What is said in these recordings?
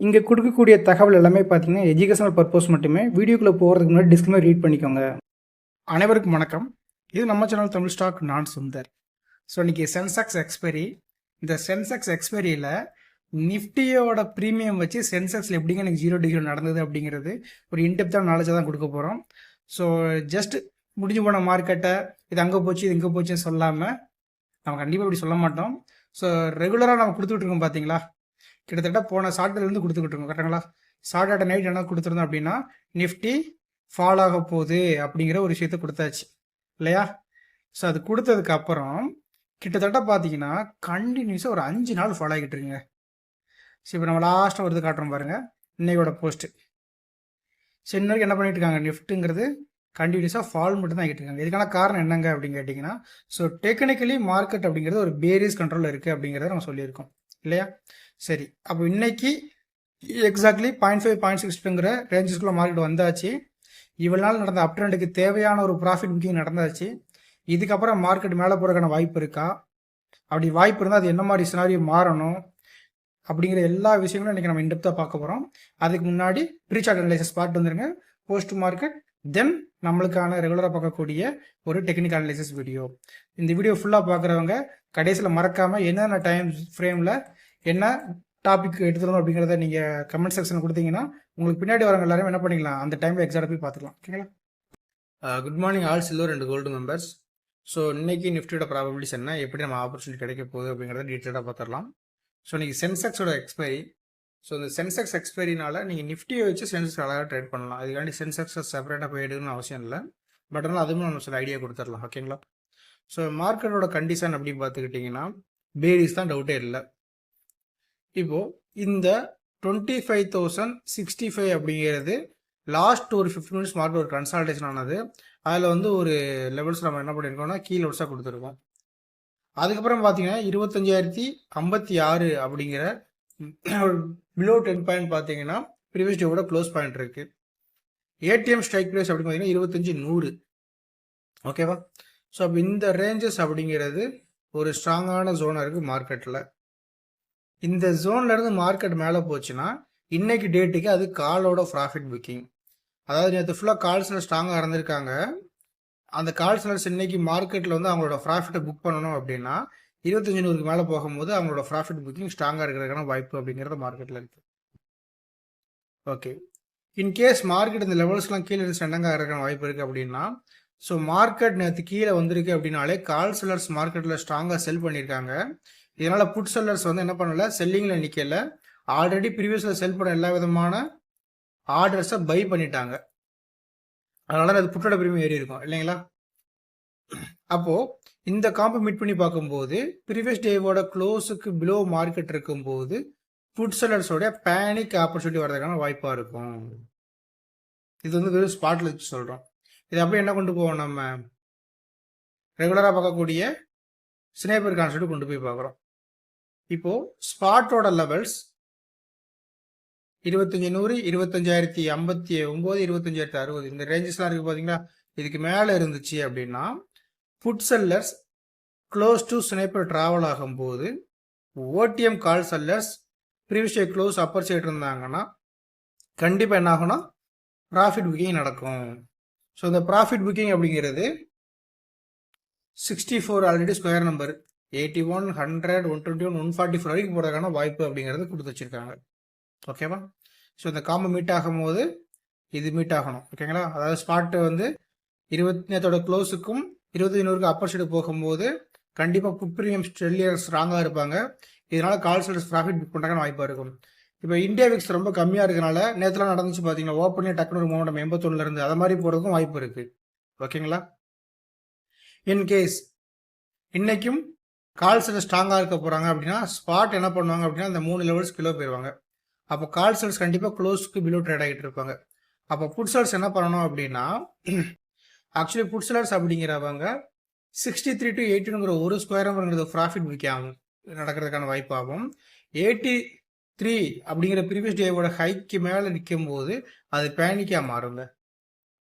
இங்கே கொடுக்கக்கூடிய தகவல் எல்லாமே பார்த்தீங்கன்னா எஜுகேஷனல் பர்பஸ் மட்டுமே வீடியோக்குள்ளே போகிறதுக்கு முன்னாடி டிஸ்கிளைமர் ரீட் பண்ணிக்கோங்க. அனைவருக்கும் வணக்கம். இது நம்ம சேனல் தமிழ் ஸ்டாக் நான் சுந்தர். ஸோ இன்றைக்கி சென்செக்ஸ் எக்ஸ்பைரி இந்த சென்செக்ஸ் எக்ஸ்பைரியில் நிஃப்டியோட ப்ரீமியம் வச்சு சென்செக்ஸில் எப்படிங்க எனக்கு ஜீரோ டிகிரி நடந்தது அப்படிங்கிறது ஒரு இன்டெப்தான நாலேஜாக தான் கொடுக்க போகிறோம் ஸோ ஜஸ்ட் முடிஞ்சு போன மார்க்கெட்டை இது அங்கே போச்சு இது இங்கே போச்சுன்னு சொல்லாமல் நம்ம கண்டிப்பாக இப்படி சொல்ல மாட்டோம். ஸோ ரெகுலராக நம்ம கொடுத்துட்ருக்கோம் பார்த்தீங்களா கிட்டத்தட்ட போன சாட்டர்லேருந்து கொடுத்துக்கிட்டு இருக்கோம் கரெக்டுங்களா சாட்டர்டே நைட் என்ன கொடுத்துருந்தோம் அப்படின்னா நிஃப்டி ஃபால் ஆக போகுது அப்படிங்கிற ஒரு விஷயத்த கொடுத்தாச்சு இல்லையா? ஸோ அது கொடுத்ததுக்கு அப்புறம் கிட்டத்தட்ட பார்த்தீங்கன்னா கண்டினியூஸாக ஒரு அஞ்சு நாள் ஃபாலோ ஆகிட்டு இருக்குங்க. சரி இப்போ நம்ம லாஸ்ட்டாக வருது காட்டுறோம் பாருங்கள் இன்னையோட போஸ்ட்டு சரி இன்ன என்ன பண்ணிட்டு இருக்காங்க? நிஃப்ட்டுங்கிறது கண்டினியூஸாக ஃபால் மட்டும் தான் ஆகிட்டு இருக்காங்க. இதுக்கான காரணம் என்னங்க அப்படின்னு கேட்டிங்கன்னா ஸோ டெக்னிக்கலி மார்க்கெட் அப்படிங்கிறது ஒரு பேரியஸ் கண்ட்ரோலில் இருக்குது அப்படிங்கிறத நம்ம சொல்லியிருக்கோம் இல்லையா? சரி. அப்போ இன்னைக்கு எக்ஸாக்ட்லி பாயிண்ட் ஃபைவ் பாயிண்ட் சிக்ஸ்ங்கிற ரேஞ்சஸ்குள்ளே மார்க்கெட் வந்தாச்சு. இவ்வளோ நாள் நடந்த அப் ட்ரெண்டுக்கு தேவையான ஒரு ப்ராஃபிட் புக்கிங் நடந்தாச்சு. இதுக்கப்புறம் மார்க்கெட் மேலே போகிறதுக்கான வாய்ப்பு இருக்கா? அப்படி வாய்ப்பு இருந்தால் அது என்ன மாதிரி சினாரியோ மாறணும்? அப்படிங்கிற எல்லா விஷயங்களும் இன்றைக்கி நம்ம இன்டெப்த்தாக பார்க்க போகிறோம் அதுக்கு முன்னாடி ப்ரீசார்ட் அனலைசஸ் பார்ட் வந்துருங்க. போஸ்ட் மார்க்கெட் தென் நம்மளுக்கான ரெகுலராக பார்க்கக்கூடிய ஒரு டெக்னிக்கல் அனலைசிஸ் வீடியோ இந்த வீடியோ ஃபுல்லாக பார்க்குறவங்க கடைசியில் மறக்காமல் என்னென்ன டைம் ஃப்ரேமில் என்ன டாபிக் எடுத்துருந்தோம் அப்படிங்கிறத நீங்கள் கமெண்ட் செக்ஷன் கொடுத்தீங்கன்னா உங்களுக்கு பின்னாடி வரவங்க எல்லாரும் என்ன பண்ணிக்கலாம் அந்த டைமில் எக்ஸாக்டாக போய் பார்த்துக்கலாம். ஓகேங்களா? Good morning all silver and gold members so இன்றைக்கி நிஃப்டியோட ப்ராபபிலிட்டிஸ் என்ன எப்படி நம்ம ஆப்பர்ச்சுனிட்டி கிடைக்க போகுது அப்படிங்கிறத டீட்டெயிலாக பார்த்துடலாம். ஸோ நீங்கள் சென்செக்ஸோட எக்ஸ்பைரி ஸோ இந்த சென்செக்ஸ் எக்ஸ்பைரினால நீங்கள் நிஃப்டியை வச்சு சென்செக்ஸ் அழகாக ட்ரேட் பண்ணலாம். அதுக்காண்டி சென்செக்ஸை செப்பரேட்டாக போய் எடுக்கணும்னு அவசியம் இல்லை. பட் ஆனால் அதுவும் நம்ம சில ஐடியா கொடுத்துடலாம். ஓகேங்களா? ஸோ மார்க்கெட்டோட கண்டிஷன் அப்படின்னு பார்த்துக்கிட்டிங்கன்னா பேரிஸ் தான் டவுட்டே இல்லை. இப்போது இந்த twenty five thousand sixty five அப்படிங்கிறது லாஸ்ட் ஒரு ஃபிஃப்டி மினிட்ஸ் மார்க்கெட் ஒரு கன்சல்டேஷன் ஆனது. அதில் வந்து ஒரு லெவல்ஸ் நம்ம என்ன பண்ணியிருக்கோம்னா கீ லெவல்ஸாக கொடுத்துருக்கோம். அதுக்கப்புறம் பார்த்தீங்கன்னா இருபத்தஞ்சாயிரத்தி ஐம்பத்தி ஆறு அப்படிங்கிற பிலோ டென் பாயிண்ட் பார்த்தீங்கன்னா ப்ரீவியஸ் டேவோட க்ளோஸ் பாயிண்ட் இருக்கு. ஏடிஎம் ஸ்ட்ரைக் ப்ரைஸ் அப்படின்னு பார்த்தீங்கன்னா இருபத்தஞ்சி நூறு. ஓகேவா ஸோ அப்போ இந்த ரேஞ்சஸ் அப்படிங்கிறது ஒரு ஸ்ட்ராங்கான ஜோனாக இருக்குது மார்க்கெட்டில் இந்த ஜோன்ல இருந்து மார்க்கெட் மேலே போச்சுன்னா இன்னைக்கு டேட்டுக்கு அது காலோட ப்ராஃபிட் புக்கிங் அதாவது நேற்று ஃபுல்லாக கால்ஸ்னர் ஸ்ட்ராங்காக இருந்திருக்காங்க அந்த கால் செல்லர்ஸ் இன்னைக்கு மார்க்கெட்டில் வந்து அவங்களோட ப்ராஃபிட்டை புக் பண்ணணும் அப்படின்னா இருபத்தஞ்சு நூறுக்கு மேலே போகும்போது அவங்களோட ப்ராஃபிட் புக்கிங் ஸ்ட்ராங்காக இருக்கிறதுக்கான வாய்ப்பு அப்படிங்கிறது மார்க்கெட்டில் இருக்குது ஓகே இன்கேஸ் மார்க்கெட் இந்த லெவல்ஸ்லாம் கீழே இருந்து ஸ்ட்ரெண்டாக இருக்கிற வாய்ப்பு இருக்குது அப்படின்னா ஸோ மார்க்கெட் நேற்று கீழே வந்திருக்கு அப்படின்னாலே கால் மார்க்கெட்டில் ஸ்ட்ராங்காக செல் பண்ணியிருக்காங்க. இதனால் புட் செல்லர்ஸ் வந்து என்ன பண்ணல? செல்லிங்கில் நிற்கல ஆல்ரெடி ப்ரீவியஸில் செல் பண்ண எல்லா விதமான ஆர்டர்ஸை பை பண்ணிட்டாங்க. அதனால அது புட்டோட பிரிமியம் ஏறி இருக்கும். இல்லைங்களா? அப்போ இந்த காம்பை மீட் பண்ணி பார்க்கும்போது ப்ரீவியஸ் டேவோட க்ளோஸுக்கு பிலோ மார்க்கெட் இருக்கும்போது ஃபுட் செல்லர்ஸோட பேனிக் ஆப்பர்ச்சுனிட்டி வர்றதுக்கான வாய்ப்பாக இருக்கும். இது வந்து வெறும் ஸ்பாட்டில் வச்சு சொல்கிறோம் இது அப்படியே என்ன கொண்டு போவோம் நம்ம? ரெகுலராக பார்க்கக்கூடிய ஸ்னேப்பர் கான்செப்ட் கொண்டு போய் பார்க்குறோம். இப்போ ஸ்பாட்டோட லெவல்ஸ் இருபத்தஞ்சி நூறு இருபத்தஞ்சாயிரத்தி ஐம்பத்தி ஒம்பது இருபத்தஞ்சாயிரத்தி அறுபது. இந்த ரேஞ்சஸ்லாம் இருக்குது பார்த்தீங்களா இதுக்கு மேலே இருந்துச்சு அப்படின்னா put sellers close to sniper travel ஆகும்போது OTM call sellers previous close upper side இருந்தாங்கன்னா கண்டிப்பாக என்ன ஆகும்னா ப்ராஃபிட் புக்கிங் நடக்கும். ஸோ இந்த ப்ராஃபிட் புக்கிங் அப்படிங்கிறது sixty four already square number eighty one hundred one twenty one one forty four வரைக்கும் போகிறதுக்கான வாய்ப்பு அப்படிங்கிறது கொடுத்து வச்சிருக்காங்க. ஓகேவா ஸோ இந்த காம்போ மீட் ஆகும்போது இது மீட் ஆகணும். ஓகேங்களா அதாவது ஸ்பாட்டு வந்து இருபத்தி நேரத்தோட க்ளோஸுக்கும் இருபத்தி நூறுக்கு அப்பர் சைடு போகும்போது கண்டிப்பாக புட் ப்ரீமியம் ஸ்ட்ரெல்லியர் ஸ்ட்ராங்காக இருப்பாங்க. இதனால கால் சைடு ப்ராஃபிட் புக் பண்ணுறதுக்கான வாய்ப்பாக இருக்கும். இப்போ இந்தியா விக்ஸ் ரொம்ப கம்மியாக இருக்கனால நேற்றுலாம் நடந்துச்சு பார்த்தீங்கன்னா ஓப்பனே டக்குனு ஒரு மூணு எண்பத்தொன்னுல இருந்து அதை மாதிரி போகிறதுக்கும் வாய்ப்பு இருக்குது ஓகேங்களா இன்கேஸ் இன்னைக்கும் கால் ஸ்ட்ராங்காக இருக்க போகிறாங்க அப்படின்னா ஸ்பாட் என்ன பண்ணுவாங்க அப்படின்னா அந்த மூணு லெவல்ஸ் கிலோ போயிடுவாங்க அப்போ கால் செல்ஸ் கண்டிப்பாக க்ளோஸ்க்கு பிலோ ட்ரேட் ஆகிட்டு இருப்பாங்க. அப்போ புட் செல்ஸ் என்ன பண்ணணும் அப்படின்னா ஆக்சுவலி புட் செல்லர்ஸ் அப்படிங்கிறவங்க சிக்ஸ்டி த்ரீ டு எயிட்டினுங்கிற ஒரு ஸ்கொயர் நம்பருங்கிறது ப்ராஃபிட் விற்காகும் நடக்கிறதுக்கான வாய்ப்பாகும் எயிட்டி த்ரீ அப்படிங்கிற ப்ரீவியஸ் டேவோட ஹைக்கு மேலே நிற்கும் போது அது பேனிக்காக மாறுங்க.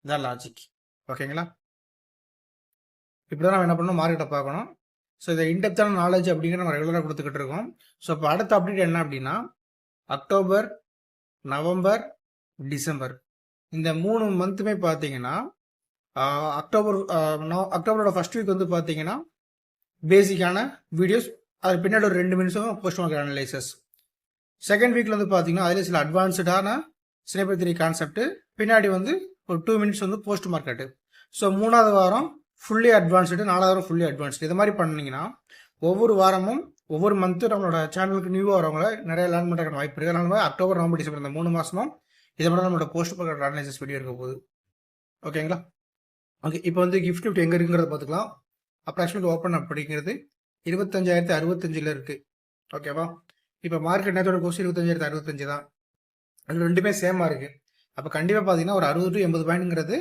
இதான் லாஜிக் ஓகேங்களா இப்படி தான் நம்ம என்ன பண்ணணும்? மார்க்கெட்டை பார்க்கணும். ஸோ இதை இன்டெப்த்தான நாலேஜ் அப்படிங்கிற நம்ம ரெகுலராக கொடுத்துக்கிட்டு இருக்கோம். ஸோ இப்போ அடுத்த அப்டேட் என்ன அப்படின்னா அக்டோபர் நவம்பர் டிசம்பர் இந்த மூணு மந்த்துமே பார்த்தீங்கன்னா அக்டோபர் அக்டோபரோட ஃபர்ஸ்ட் வீக் வந்து பார்த்தீங்கன்னா பேசிக்கான வீடியோஸ் அது பின்னாடி ஒரு ரெண்டு மினிட்ஸும் போஸ்ட் மார்க்கெட் அனலைசஸ் செகண்ட் வீக்கில் வந்து பார்த்தீங்கன்னா அதில் சில அட்வான்ஸ்டான சினைப்பர் திரி கான்செப்ட் பின்னாடி வந்து ஒரு டூ மினிட்ஸ் வந்து போஸ்ட் மார்க்கெட்டு ஸோ மூணாவது வாரம் ஃபுல்லி அட்வான்ஸ்டு நாலாவது ஃபுல்லி அட்வான்ஸ்டு இது மாதிரி பண்ணீங்கன்னா ஒவ்வொரு வாரமும் ஒவ்வொரு மந்த்தும் நம்மளோட சேனலுக்கு நியூவாக வரவங்கள நிறைய லேர்ன் பண்ணுறதுக்கான வாய்ப்பு இருக்குது அதனால அக்டோபர் நவம்பர் டிசம்பர் இந்த மூணு மாதமும் இதை மட்டும் நம்மளோட போஸ்ட் மார்க்கெட் அனலைசஸ் வீடியோ இருக்க போகுது. ஓகேங்களா ஓகே இப்போ வந்து கிஃப்ட் கிஃப்ட் எங்கே இருக்குங்கிறத பார்த்துக்கலாம். அப்ராக்சிமேட் ஓப்பன் அப்படிங்கிறது இருபத்தஞ்சாயிரத்தி அறுபத்தஞ்சில் இருக்குது ஓகேவா இப்போ மார்க்கெட் நேரத்தோட கோர்ஸ் இருபத்தஞ்சாயிரத்தி அறுபத்தஞ்சு தான். அது ரெண்டுமே சேமாக இருக்குது அப்போ கண்டிப்பாக பார்த்தீங்கன்னா ஒரு அறுபது டு எண்பது பாயிண்ட்ங்கிறது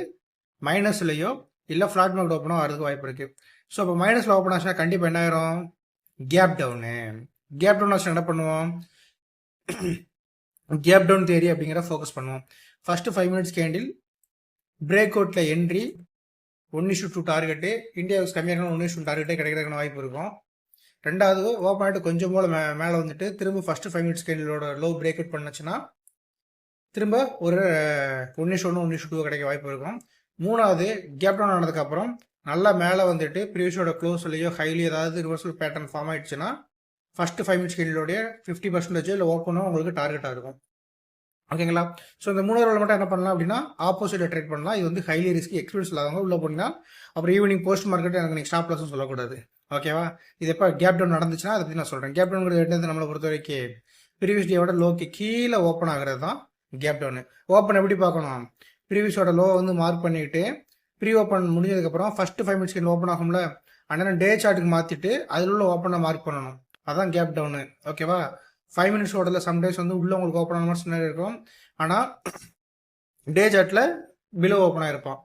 மைனஸ்லையோ இல்லை ஃப்ளாட் மார்க்கெட் ஓப்பனோ வரதுக்கு வாய்ப்பு இருக்குது ஸோ அப்போ மைனஸில் ஓப்பன் ஆச்சுன்னா கண்டிப்பாக என்ன ஆயிரும்? கேப் டவுனு கேப் டவுன் ஆச்சுன்னா என்ன பண்ணுவோம்? கேப் டவுன் தேரி அப்படிங்கிற ஃபோக்கஸ் பண்ணுவோம். First five minutes candle break அவுட்டில் entry one issue two target இந்தியாவுக்கு கம்மியாக ஒன் இஷ்யூ டார்கெட்டே கிடைக்கிறதுக்கான வாய்ப்பு இருக்கும். ரெண்டாவது ஓப்பன் ஆகிட்டு கொஞ்சம் போல் மே மேலே வந்துட்டு திரும்ப ஃபஸ்ட்டு ஃபைவ் மினிட்ஸ் கேண்டிலோட லோ பிரேக் அவுட் பண்ணுச்சுன்னா திரும்ப ஒரு ஒன்று ஒன்று ஒன்று டூ கிடைக்க வாய்ப்பு இருக்கும். மூணாவது கேப் டவுன் ஆனதுக்கப்புறம் நல்லா மேலே வந்துட்டு ப்ரீவியஸோட க்ளோஸ்லையோ ஹைலி ஏதாவது ரிவர்சல் பேட்டர்ன் ஃபார்ம் ஆயிடுச்சுன்னா ஃபர்ஸ்ட் ஃபைவ் மினிட்ஸ் கேண்டிலோடைய ஃபிஃப்டி பர்சன்டேஜ் இல்லை ஓப்பனோ உங்களுக்கு டார்கெட்டாக இருக்கும். ஓகேங்களா ஸோ இந்த மூணாவது மட்டும் என்ன பண்ணலாம் அப்படின்னா ஆப்போசிட்டில் ட்ரேட் பண்ணலாம். இது வந்து ஹைலி ரிஸ்க் எக்ஸ்பீரியன்ஸ் இல்லாதவங்க உள்ள போனீங்கன்னா அப்புறம் ஈவினிங் போஸ்ட் மார்க்கெட் எனக்கு நீங்கள் ஸ்டாப் லாஸும் சொல்லக்கூடாது. ஓகேவா இது எப்போ கேப் டவுன் நடந்துச்சுன்னா அதை பற்றி நான் சொல்கிறேன் கேப் டவுன்ங்கிறது என்னது? நம்மளை பொறுத்த வரைக்கும் ப்ரீவியஸ் டேவோட லோக்கு கீழே ஓப்பன் ஆகிறது தான் கேப் டவுனு ஓப்பன் எப்படி பார்க்கணும்? ப்ரீவியஸோட லோ வந்து மார்க் பண்ணிட்டு ப்ரீ ஓப்பன் முடிஞ்சதுக்கப்புறம் ஃபஸ்ட்டு ஃபைவ் மினிட்ஸ்க்கு ஓப்பன் ஆகும்ல அண்ணன் டே சார்ட்டுக்கு மாற்றிட்டு அதில் உள்ள ஓப்பனை மார்க் பண்ணணும். அதான் கேப் டவுனு ஓகேவா ஃபைவ் மினிட்ஸ் ஓடல சம்டைம்ஸ் வந்து உள்ள உங்களுக்கு ஓப்பன் ஆன மாதிரி சின்ன இருக்கும். ஆனால் டே சார்ட்டில் பிலோ ஓப்பன் ஆயிருப்பான்.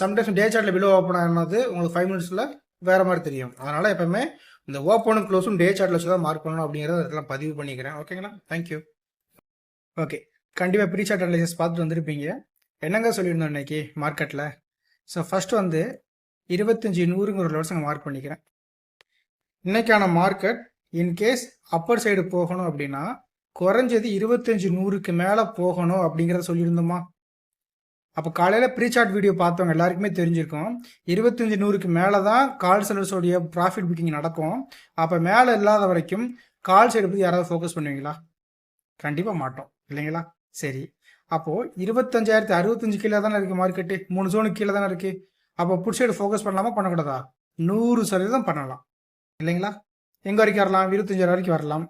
சம்டைம்ஸ் டே சார்ட்டில் பிலோ ஓப்பன் ஆனது உங்களுக்கு ஃபைவ் மினிட்ஸில் வேறு மாதிரி தெரியும். அதனால் எப்பவுமே இந்த ஓப்பனும் க்ளோஸும் டே சார்ட்டில் வச்சு தான் மார்க் பண்ணணும் அப்படிங்கிறத இதெல்லாம் பதிவு பண்ணிக்கிறேன். ஓகேங்களா தேங்க்யூ ஓகே கண்டிப்பாக ப்ரீ சார்ட் அனலைசஸ் பார்த்துட்டு வந்திருப்பீங்க. என்னங்க சொல்லியிருந்தோம் இன்னைக்கு மார்க்கெட்டில் ஸோ ஃபஸ்ட் வந்து இருபத்தஞ்சி நூறுங்கிற ஒரு லெவல்ஸ் மார்க் பண்ணிக்கிறேன். இன்றைக்கான மார்க்கெட் இன்கேஸ் அப்பர் சைடு போகணும் அப்படின்னா குறைஞ்சது இருபத்தஞ்சு நூறுக்கு மேலே போகணும் அப்படிங்கிறத சொல்லியிருந்தோமா? அப்போ காலையில் ப்ரீசார்ட் வீடியோ பார்த்தவங்க எல்லாருக்குமே தெரிஞ்சிருக்கும். இருபத்தஞ்சி நூறுக்கு மேலே தான் கால் செல்லர்ஸோடைய ப்ராஃபிட் புக்கிங் நடக்கும். அப்போ மேலே இல்லாத வரைக்கும் கால் சைடு பற்றி யாராவது ஃபோக்கஸ் பண்ணுவீங்களா? கண்டிப்பாக மாட்டோம். இல்லைங்களா? சரி. அப்போது இருபத்தஞ்சாயிரத்தி அறுபத்தஞ்சு கீழே தானே இருக்குது மார்க்கெட்டு மூணு ஜோனுக்கு கீழே தானே இருக்குது அப்போ புட் சைடு ஃபோக்கஸ் பண்ணலாமா? பண்ணக்கூடாதா? நூறு சதவீதம் பண்ணலாம். இல்லைங்களா? எங்கே வரைக்கும் வரலாம்? இருபத்தஞ்சாயிரம் வரைக்கும் வரலாம்.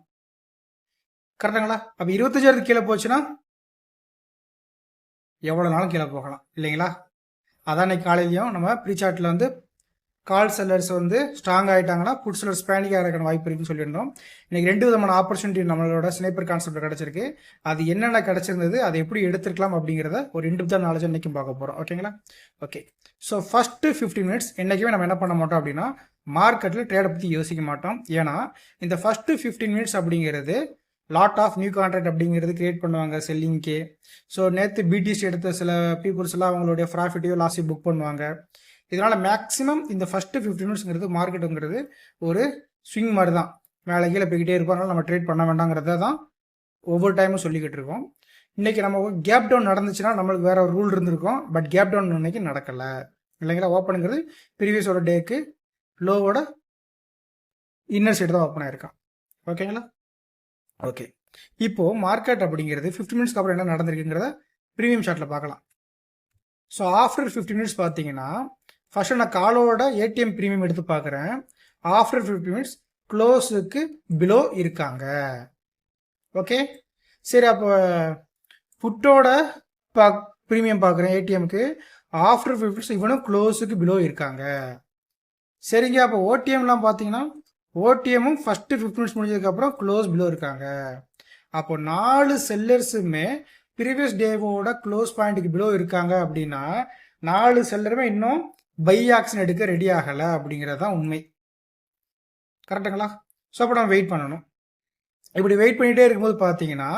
கரெக்டுங்களா அப்போ இருபத்தஞ்சாயிரத்துக்கு கீழே போச்சுன்னா எவ்வளோ நாளும் கீழே போகலாம். இல்லைங்களா? அதான் இன்னைக்கு காலையிலையும் நம்ம ப்ரீ வந்து கால் செல்லர்ஸ் வந்து ஸ்ட்ராங் ஆகிட்டாங்கன்னா புட் செல்லர்ஸ் பேனிக் ஆகிறதுக்கான வாய்ப்பு இருக்குன்னு சொல்லியிருந்தோம். இன்னைக்கு ரெண்டு விதமான ஆப்பர்ச்சுனிட்டி நம்மளோட ஸ்னேப்பர் கான்செப்ட் கிடைச்சிருக்கு. அது என்னென்ன கிடைச்சிருந்தது அதை எப்படி எடுத்துருக்கலாம் அப்படிங்கிறத ஒரு இண்டிவிஜுவல் நாலேஜ் இன்னைக்கும் பார்க்க போகிறோம் ஓகேங்களா okay so first fifty minutes என்றைக்குமே நம்ம என்ன பண்ண மாட்டோம் அப்படின்னா மார்க்கெட்டில் ட்ரேடை பற்றி யோசிக்க மாட்டோம். ஏன்னா இந்த ஃபஸ்ட்டு ஃபிஃப்டீன் மினிட்ஸ் அப்படிங்கிறது லாட் ஆஃப் நியூ கான்ட்ராக்ட் அப்படிங்கிறது கிரியேட் பண்ணுவாங்க செல்லிங்க்கு ஸோ நேற்று பிடிசி எடுத்த சில பீப்புள்ஸ் எல்லாம் அவங்களுடைய ப்ராஃபிட்டையோ லாஸையோ புக் பண்ணுவாங்க. இதனால் மேக்ஸிமம் இந்த ஃபஸ்ட்டு ஃபிஃப்டி மினிட்ஸ்ங்கிறது மார்க்கெட்டுங்கிறது ஒரு ஸ்விங் மாதிரி தான். மேலே கீழே போய்கிட்டே இருப்போம். நம்ம ட்ரேட் பண்ண வேண்டாங்கிறத தான் ஒவ்வொரு டைமும் சொல்லிக்கிட்டு இருக்கோம். இன்றைக்கி நம்ம கேப் டவுன் நடந்துச்சுன்னா நம்மளுக்கு வேறு ஒரு ரூல் இருந்திருக்கும். பட் கேப் டவுன் இன்னைக்கு நடக்கலை. இல்லைங்களா? ஓப்பனுங்கிறது ப்ரீவியஸோட டேக்கு லோவோட இன்னர் சைடு தான் ஓப்பன் ஆயிருக்கான். ஓகேங்களா ஓகே இப்போ மார்க்கெட் அப்படிங்கிறது ஃபிஃப்டி மினிட்ஸ்க்கு அப்புறம் என்ன நடந்திருக்குங்கிறத ப்ரீமியம் ஷாட்டில் பார்க்கலாம். ஸோ ஆஃப்டர் ஃபிஃப்டி மினிட்ஸ் பார்த்தீங்கன்னா ஃபர்ஸ்ட் நான் காலோட ஏடிஎம் ப்ரீமியம் எடுத்து பார்க்குறேன். ஆஃப்டர் ஃபிஃப்டி மினிட்ஸ் க்ளோஸுக்கு பிலோ இருக்காங்க. ஓகே சரி அப்போ புட்டோட பா ப்ரீமியம் பார்க்குறேன் ஏடிஎம்க்கு ஆஃப்டர் ஃபிஃப்டி மினிட்ஸ் இவனும் க்ளோஸுக்கு பிலோ இருக்காங்க. சரிங்க அப்போ ஓடிஎம்லாம் பார்த்தீங்கன்னா ஓடிஎம்மும் ஃபஸ்ட்டு ஃபிஃப்டி மினிட்ஸ் முடிஞ்சதுக்கப்புறம் க்ளோஸ் பிலோ இருக்காங்க. அப்போ நாலு செல்லர்ஸுமே ப்ரீவியஸ் டேவோட க்ளோஸ் பாயிண்ட்டுக்கு பிலோ இருக்காங்க அப்படின்னா நாலு செல்லருமே இன்னும் பை ஆக்ஷன் எடுக்க ரெடி ஆகலை அப்படிங்கிறது தான் உண்மை. கரெக்டுங்களா ஸோ அப்போ நம்ம வெயிட் பண்ணணும். இப்படி வெயிட் பண்ணிகிட்டே இருக்கும்போது பார்த்தீங்கன்னா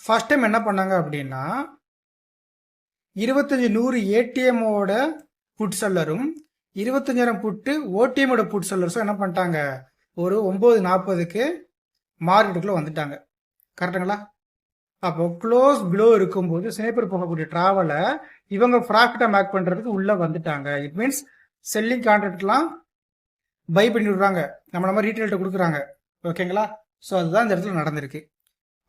ஃபர்ஸ்ட் டைம் என்ன பண்ணாங்க அப்படின்னா இருபத்தஞ்சி நூறு ஏடிஎம்மோட புட் செல்லரும் இருபத்தஞ்சாயிரம் புட்டு ஓடிஎம்மோட புட் செல்லர்ஸும் என்ன பண்ணிட்டாங்க? ஒரு ஒம்பது நாற்பதுக்கு மார்க்கெட்டுக்குள்ளே வந்துட்டாங்க. கரெக்டுங்களா அப்போ க்ளோஸ் பிலோ இருக்கும்போது ஸ்னேப்பர் போகக்கூடிய ட்ராவலை இவங்க ப்ராஃபிட்டா மேக் பண்ணுறதுக்கு உள்ளே வந்துட்டாங்க. இட் மீன்ஸ் செல்லிங் கான்ட்ராக்ட்லாம் பை பண்ணி விடுறாங்க நம்ம நம்ம ரீட்டைல்கிட்ட கொடுக்குறாங்க. ஓகேங்களா ஸோ அதுதான் இந்த இடத்துல நடந்திருக்கு.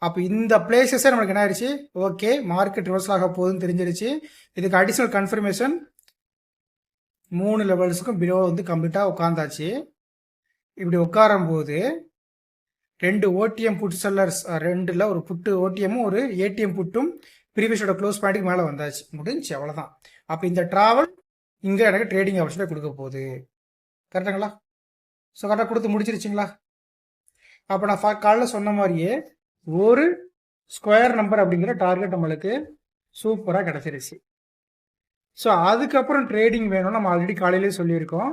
அப்போ இந்த பிளேசஸே நம்மளுக்கு என்ன ஆயிடுச்சு ஓகே மார்க்கெட் ரிவர்சல் ஆக போகுதுன்னு தெரிஞ்சிருச்சு. இதுக்கு அடிஷ்னல் கன்ஃபர்மேஷன் மூணு லெவல்ஸுக்கும் பிலோ வந்து கம்ப்ளீட்டாக உட்காந்தாச்சு இப்படி உட்காரும் போது ரெண்டு ஓடிஎம் புட் செல்லர்ஸ் ரெண்டில் ஒரு புட்டு ஓடிஎம்மும் ஒரு ஏடிஎம் புட்டும் ப்ரீவியஸோட க்ளோஸ் பாயிண்ட்டுக்கு மேலே வந்தாச்சு. முடிஞ்சு அவ்வளோதான் அப்போ இந்த ட்ராவல் இங்கே எனக்கு ட்ரேடிங் ஆப்ஷனை கொடுக்க போகுது. கரெக்டுங்களா ஸோ கரெக்டாக கொடுத்து முடிச்சிருச்சிங்களா? அப்போ நான் ஃபா- காலைல சொன்ன மாதிரியே ஒரு ஸ்கொயர் நம்பர் அப்படிங்கிற டார்கெட் நம்மளுக்கு சூப்பராக கிடச்சிருச்சு. ஸோ அதுக்கப்புறம் ட்ரேடிங் வேணும் நம்ம ஆல்ரெடி காலையிலேயே சொல்லியிருக்கோம்.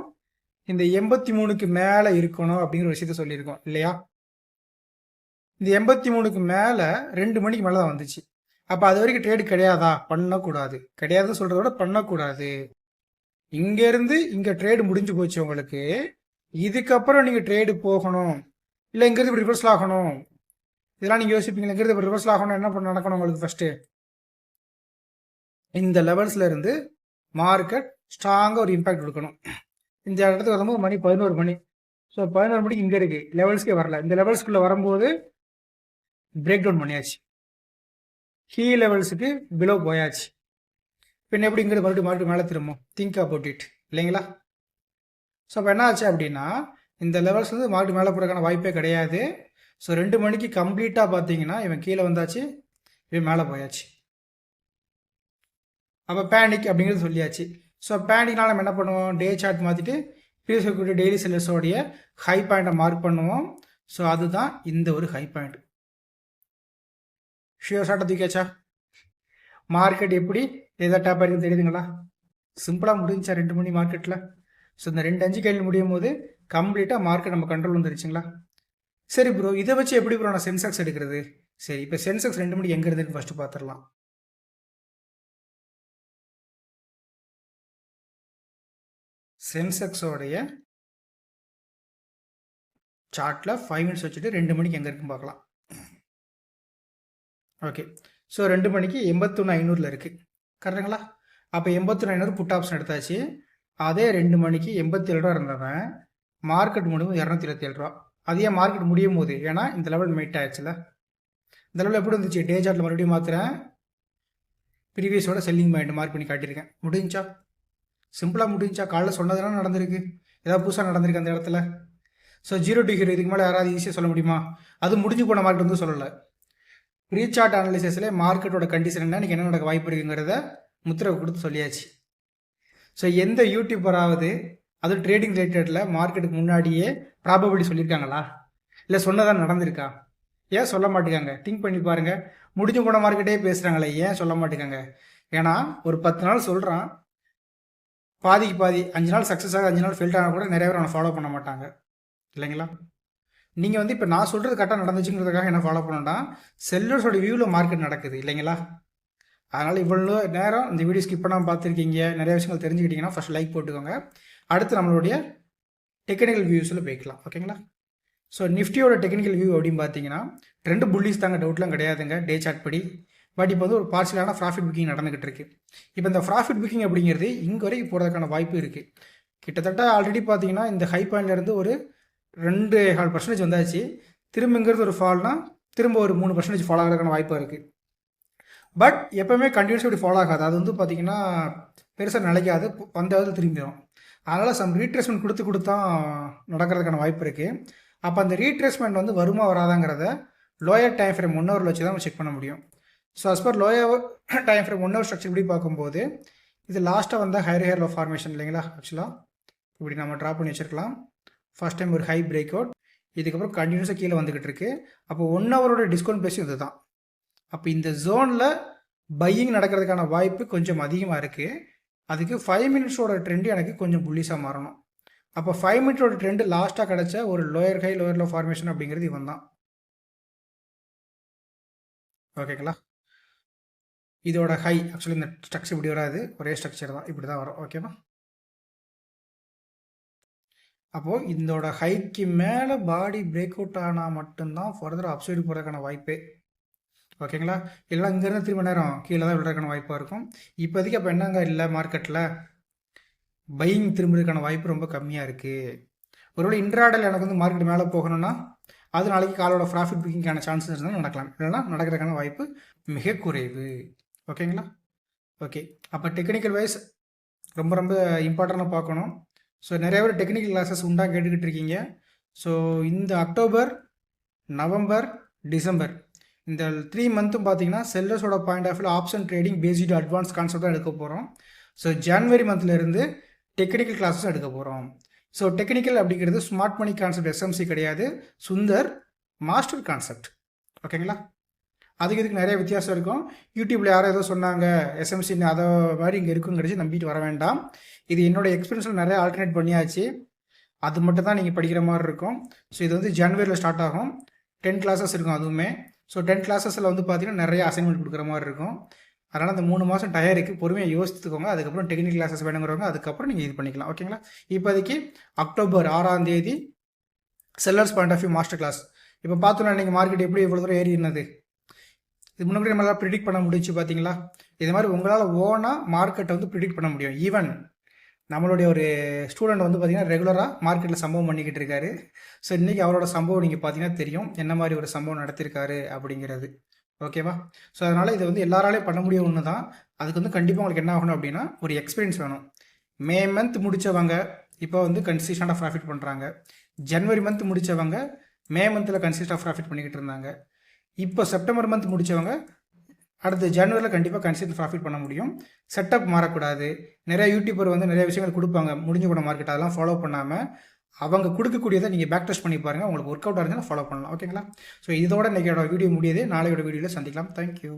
இந்த எண்பத்தி மூணுக்கு மேலே இருக்கணும் அப்படிங்கிற விஷயத்த சொல்லியிருக்கோம் இல்லையா? இந்த எண்பத்தி மூணுக்கு மேலே ரெண்டு மணிக்கு மேலே தான் வந்துச்சு. அப்போ அது வரைக்கும் ட்ரேடு கிடையாதா? பண்ணக்கூடாது. கிடையாதுன்னு சொல்கிறத விட பண்ணக்கூடாது. இங்கேருந்து இங்கே ட்ரேடு முடிஞ்சு போச்சு உங்களுக்கு. இதுக்கப்புறம் நீங்கள் ட்ரேடு போகணும். இல்லை இங்கேருந்து இப்படி ரிவர்ஸ் ஆகணும். இதெல்லாம் நீங்கள் யோசிப்பீங்க இங்கேருந்து இப்படி ரிவர்சல் ஆகணும். என்ன பண்ண நடக்கணும் உங்களுக்கு ஃபஸ்ட்டு இந்த லெவல்ஸ்ல இருந்து மார்க்கெட் ஸ்ட்ராங்காக ஒரு இம்பாக்ட் கொடுக்கணும். இந்த இடத்துக்கு வரும்போது மணி பதினோரு மணி. ஸோ பதினோரு மணிக்கு இங்கே இருக்கு. லெவல்ஸ்க்கே வரல. இந்த லெவல்ஸ்குள்ளே வரும்போது பிரேக் டவுன் பண்ணியாச்சு. ஹீ லெவல்ஸுக்கு பிலோ போயாச்சு. பின்ன எப்படி இங்கிருந்து மறுபடியும் மறுபடியும் மேலே திரும்பும்? திங்க் அபவுட் இட் இல்லைங்களா? ஸோ அப்போ என்ன ஆச்சு அப்படின்னா இந்த லெவல்ஸ் வந்து மறுபடியும் மேலே போகிறதுக்கான வாய்ப்பே கிடையாது. ஸோ ரெண்டு மணிக்கு கம்ப்ளீட்டாக பார்த்தீங்கன்னா இவன் கீழே வந்தாச்சு இவன் மேலே போயாச்சு. அப்போ பேனிக் அப்படிங்கிறது சொல்லியாச்சு. ஸோ பேனிக்னால நம்ம என்ன பண்ணுவோம்? டே சார்ட் மாற்றிட்டு ப்ரீவியஸ் டெய்லி செல்லர்ஸோடைய ஹை பாயிண்ட்டை மார்க் பண்ணுவோம். ஸோ அதுதான் இந்த ஒரு ஹை பாயிண்ட் ஷியோ ஷார்ட்டை தூக்கியாச்சா மார்க்கெட் எப்படி? எதாவது டேப் ஆகிருக்கு தெரியுதுங்களா சிம்பிளாக முடிஞ்சா ரெண்டு மணி மார்க்கெட்டில் ஸோ இந்த ரெண்டு அஞ்சு கேள்வி முடியும் போது கம்ப்ளீட்டாக மார்க்கெட் நம்ம கண்ட்ரோல் வந்துருச்சுங்களா? சரி ப்ரோ இதை வச்சு எப்படி ப்ரோ நான் சென்செக்ஸ் எடுக்கிறது? சரி இப்போ சென்செக்ஸ் ரெண்டு மணிக்கு எங்கே இருந்துன்னு ஃபஸ்ட்டு பார்த்துடலாம் சென்செக்ஸோடைய சார்ட்டில் ஃபைவ் மினிட்ஸ் வச்சுட்டு ரெண்டு மணிக்கு எங்கே இருக்குன்னு பார்க்கலாம் ஓகே ஸோ ரெண்டு மணிக்கு எண்பத்தொன்று ஐநூறில் இருக்குது கரெக்டுங்களா? அப்போ எண்பத்தொன்று ஐநூறு புட் ஆப்ஷன் எடுத்தாச்சு. அதே ரெண்டு மணிக்கு எண்பத்தி ஏழு ரூபா இருந்தவன் மார்க்கெட் முடிவு இரநூத்தி இருபத்தி ஏழு ரூபா. அதே மார்க்கெட் முடியும் போது? ஏன்னா இந்த லெவல் மீட் ஆயிடுச்சுல. இந்த லெவல் எப்படி இருந்துச்சு? டே சார்ட்டில் மறுபடியும் மாற்றுறேன் ப்ரீவியஸோட செல்லிங் பாயிண்ட் மார்க் பண்ணி காட்டியிருக்கேன். முடிஞ்சா சிம்பிளாக முடிஞ்சா காலைல சொன்னதெல்லாம் நடந்திருக்கு. ஏதாவது புதுசாக நடந்திருக்கு அந்த இடத்துல. ஸோ ஜீரோ டிகிரி ஹீரோ இதுக்கு மேலே யாராவது ஈஸியாக சொல்ல முடியுமா? அது முடிஞ்சு போன மார்க்கெட் வந்து சொல்லலை. ப்ரீ சார்ட் அனாலிசிஸில் மார்க்கெட்டோட கண்டிஷன் என்ன என்ன நடக்க வாய்ப்பு இருக்குங்கிறத முத்திரை கொடுத்து சொல்லியாச்சு. ஸோ எந்த யூடியூபராவது அது ட்ரேடிங் ரிலேட்டடில் மார்க்கெட்டுக்கு முன்னாடியே ப்ராபபிலிட்டி சொல்லியிருக்காங்களா இல்லை சொன்னதான் நடந்திருக்கா? ஏன் சொல்ல மாட்டேங்காங்க? திங்க் பண்ணி பாருங்க. முடிஞ்ச கூட மார்க்கெட்டே பேசுகிறாங்களே ஏன் சொல்ல மாட்டேங்காங்க? ஏன்னா ஒரு பத்து நாள் சொல்கிறான் பாதிக்கு பாதி அஞ்சு நாள் சக்ஸஸ் ஆக அஞ்சு நாள் ஃபெயில்ட் ஆனால் கூட நிறைய பேர் அவனை ஃபாலோ பண்ண மாட்டாங்க. இல்லைங்களா? நீங்கள் வந்து இப்போ நான் சொல்கிறது கரெக்டாக நடந்துச்சுங்கிறதுக்காக என்ன ஃபாலோ பண்ணோம்னா செல்லர்ஸோட வியூவில் மார்க்கெட் நடக்குது இல்லைங்களா? அதனால் இவ்வளோ நேரம் இந்த வீடியோ ஸ்கிப் பண்ணாமல் பார்த்துருக்கீங்க. நிறைய விஷயங்கள் தெரிஞ்சுக்கிட்டிங்கன்னா ஃபஸ்ட் லைக் போட்டுக்கோங்க. அடுத்து நம்மளுடைய டெக்னிக்கல் வியூஸில் போய்க்கலாம். ஓகேங்களா ஸோ நிஃப்டியோட டெக்னிக்கல் வியூ அப்படின்னு பார்த்தீங்கன்னா ரெண்டு புள்ளிஸ் தாங்க டவுட்லாம் கிடையாதுங்க டே சார்ட் படி. பட் இப்போ வந்து ஒரு பார்சலான ப்ராஃபிட் புக்கிங் நடந்துகிட்டு இருக்கு. இப்போ இந்த ப்ராஃபிட் புக்கிங் அப்படிங்கிறது இங்கே வரைக்கும் போகிறதுக்கான வாய்ப்பு இருக்குது கிட்டத்தட்ட ஆல்ரெடி பார்த்தீங்கன்னா இந்த ஹை பாயிண்ட்லேருந்து ஒரு ரெண்டு கால் பர்சன்டேஜ் வந்தாச்சு. திரும்பங்கிறது ஒரு ஃபால்னா திரும்ப ஒரு மூணு பர்சன்டேஜ் ஃபாலோ ஆகிறதுக்கான வாய்ப்பு இருக்குது பட் எப்போவுமே கண்டினியூஸ் இப்படி ஃபாலோ ஆகாது. அது வந்து பார்த்தீங்கன்னா பெருசாக நிலைக்காது. வந்தாவது திரும்பிடும் அதனால் சம் ரீட்ரேஸ்மெண்ட் கொடுத்து கொடுத்தா நடக்கிறதுக்கான வாய்ப்பு இருக்குது அப்போ அந்த ரீட்ரேஸ்மெண்ட் வந்து வருமா வராதாங்கிறத லோயர் டைம் ஃப்ரேம் ஒன் ஹவரில் வச்சு தான் செக் பண்ண முடியும். So as per lower time frame one hour structure இப்படி பார்க்கும்போது இது லாஸ்ட்டாக வந்தால் ஹையர் ஹேர் லோ ஃபார்மேஷன் இல்லைங்களா? ஆக்சுவலாக இப்படி நம்ம ட்ரா பண்ணி வச்சுருக்கலாம். ஃபர்ஸ்ட் டைம் ஒரு ஹை பிரேக் அவுட் இதுக்கப்புறம் கண்டினியூஸாக கீழே வந்துக்கிட்டு இருக்கு. அப்போ ஒன் ஹவரோட டிஸ்கவுண்ட் பேசும் இது தான் அப்போ இந்த ஜோனில் பையிங் நடக்கிறதுக்கான வாய்ப்பு கொஞ்சம் அதிகமாக இருக்குது அதுக்கு ஃபைவ் மினிட்ஸோட ட்ரெண்ட் எனக்கு கொஞ்சம் புள்ளிஸாக மாறணும். அப்போ ஃபைவ் மினிட்ஸோட ட்ரெண்டு லாஸ்ட்டாக கிடச்ச ஒரு lower high lower low formation அப்படிங்கிறது இவன் தான். ஓகேங்களா இதோட ஹை ஆக்சுவலி இந்த ஸ்ட்ரக்சர் இப்படி வராது. ஒரே ஸ்ட்ரக்சர் தான். இப்படி தான் வரும் ஓகேவா அப்போது இதோட ஹைக்கு மேலே பாடி பிரேக் அவுட் ஆனால் மட்டும்தான் ஃபர்தர் அப்சைடு போகிறதுக்கான வாய்ப்பே. ஓகேங்களா இல்லை இங்கேருந்து திரும்ப நேரம் கீழே தான் விடுறதுக்கான வாய்ப்பாக இருக்கும். இப்போதைக்கு அப்போ என்னங்க இல்லை மார்க்கெட்டில் பையிங் திரும்புறதுக்கான வாய்ப்பு ரொம்ப கம்மியாக இருக்குது ஒருவேளை இன்ட்ராடல் எனக்கு வந்து மார்க்கெட் மேலே போகணும்னா அது நாளைக்கு காலோட ப்ராஃபிட் புக்கிங்கான சான்சஸ் இருந்தால் நடக்கலாம். இல்லைனா நடக்கிறதுக்கான வாய்ப்பு மிக குறைவு. ஓகேங்களா ஓகே அப்போ டெக்னிக்கல் வைஸ் ரொம்ப ரொம்ப இம்பார்ட்டண்ட்டாக பார்க்கணும். ஸோ நிறைய பேர் டெக்னிக்கல் கிளாஸஸ் உண்டா கேட்டுக்கிட்டு இருக்கீங்க. ஸோ இந்த அக்டோபர் நவம்பர் டிசம்பர் இந்த த்ரீ மந்த்தும் பார்த்தீங்கன்னா செல்லர்ஸோட point of view option trading based advance concept தான் எடுக்க போகிறோம் ஸோ ஜான்வரி மந்த்லேருந்து டெக்னிக்கல் கிளாஸஸ் எடுக்க போகிறோம் ஸோ டெக்னிக்கல் அப்படிங்கிறது ஸ்மார்ட் மணி கான்செப்ட் எஸ்எம்சி கிடையாது. சுந்தர் மாஸ்டர் கான்செப்ட் ஓகேங்களா அதுக்கு இதுக்கு நிறைய வித்தியாசம் இருக்கும். யூடியூப்பில் யாரோ ஏதோ சொன்னாங்க எஸ்எம்சி அதை மாதிரி இங்கே இருக்குங்கிறச்சு நம்பிட்டு வர வேண்டாம். இது என்னோட எக்ஸ்பீரியன்ஸில் நிறைய ஆல்டர்னேட் பண்ணியாச்சு. அது மட்டும் தான் நீங்கள் படிக்கிற மாதிரி இருக்கும். ஸோ இது வந்து ஜனவரியில் ஸ்டார்ட் ஆகும். டென் கிளாஸஸ் இருக்கும் அதுவுமே. ஸோ டென் கிளாஸஸில் வந்து பார்த்தீங்கன்னா நிறைய அசைன்மெண்ட் கொடுக்குற மாதிரி இருக்கும். அதனால் அந்த மூணு மாதம் டயருக்கு பொறுமையாக யோசித்துக்கோங்க. அதுக்கப்புறம் டெக்னிக்கல் கிளாஸஸ் வேணுங்கிறவங்க அதுக்கப்புறம் நீங்கள் இது பண்ணிக்கலாம். ஓகேங்களா இப்போதைக்கு அக்டோபர் ஆறாம் தேதி sellers point of view master class இப்போ பார்த்தோன்னா நீங்கள் மார்க்கெட் எப்படி இவ்வளோ தூரம் ஏறி இருந்தது இது முன்னாடி நம்மளால் ப்ரிடிக்ட் பண்ண முடிச்சு பார்த்தீங்களா இது மாதிரி உங்களால் ஓனாக மார்க்கெட்டை வந்து ப்ரிடிக்ட் பண்ண முடியும். ஈவன் நம்மளுடைய ஒரு ஸ்டூடெண்ட் வந்து பார்த்தீங்கன்னா ரெகுலராக மார்க்கெட்டில் சம்பவம் பண்ணிக்கிட்டு இருக்காரு. ஸோ இன்றைக்கி அவரோட சம்பவம் நீங்கள் பார்த்தீங்கன்னா தெரியும். என்ன மாதிரி ஒரு சம்பவம் நடத்திருக்காரு அப்படிங்கிறது. ஓகேவா ஸோ அதனால் இது வந்து எல்லாராலையும் பண்ண முடியும் ஒன்று தான் அதுக்கு வந்து கண்டிப்பாக உங்களுக்கு என்ன ஆகணும் அப்படின்னா ஒரு எக்ஸ்பீரியன்ஸ் வேணும். மே மந்த் முடித்தவங்க இப்போ வந்து கன்சிஸ்டண்டாக ப்ராஃபிட் பண்ணுறாங்க ஜனவரி மந்த் முடித்தவங்க மே மந்தில் கன்சிஸ்டாக ப்ராஃபிட் பண்ணிக்கிட்டு இருந்தாங்க. இப்போ செப்டம்பர் மந்த் முடித்தவங்க அடுத்த ஜனவரியில் கண்டிப்பாக கன்சிடர் ப்ராஃபிட் பண்ண முடியும். செட்டப் மாறக்கூடாது. நிறைய யூடியூபர் வந்து நிறைய விஷயங்கள் கொடுப்பாங்க. முடிஞ்ச கூட மார்க்கெட் அதெல்லாம் ஃபாலோ பண்ணாமல் அவங்க கொடுக்கக்கூடியதை நீங்கள் பேக் டெஸ்ட் பண்ணி பாருங்கள் உங்களுக்கு ஒர்க் அவுட் இருந்தால் ஃபாலோ பண்ணலாம். ஓகேங்களா ஸோ இதோட இன்றைக்கி வீடியோ முடியுது. நாளையோட வீடியோவில் சந்திக்கலாம். தேங்க்யூ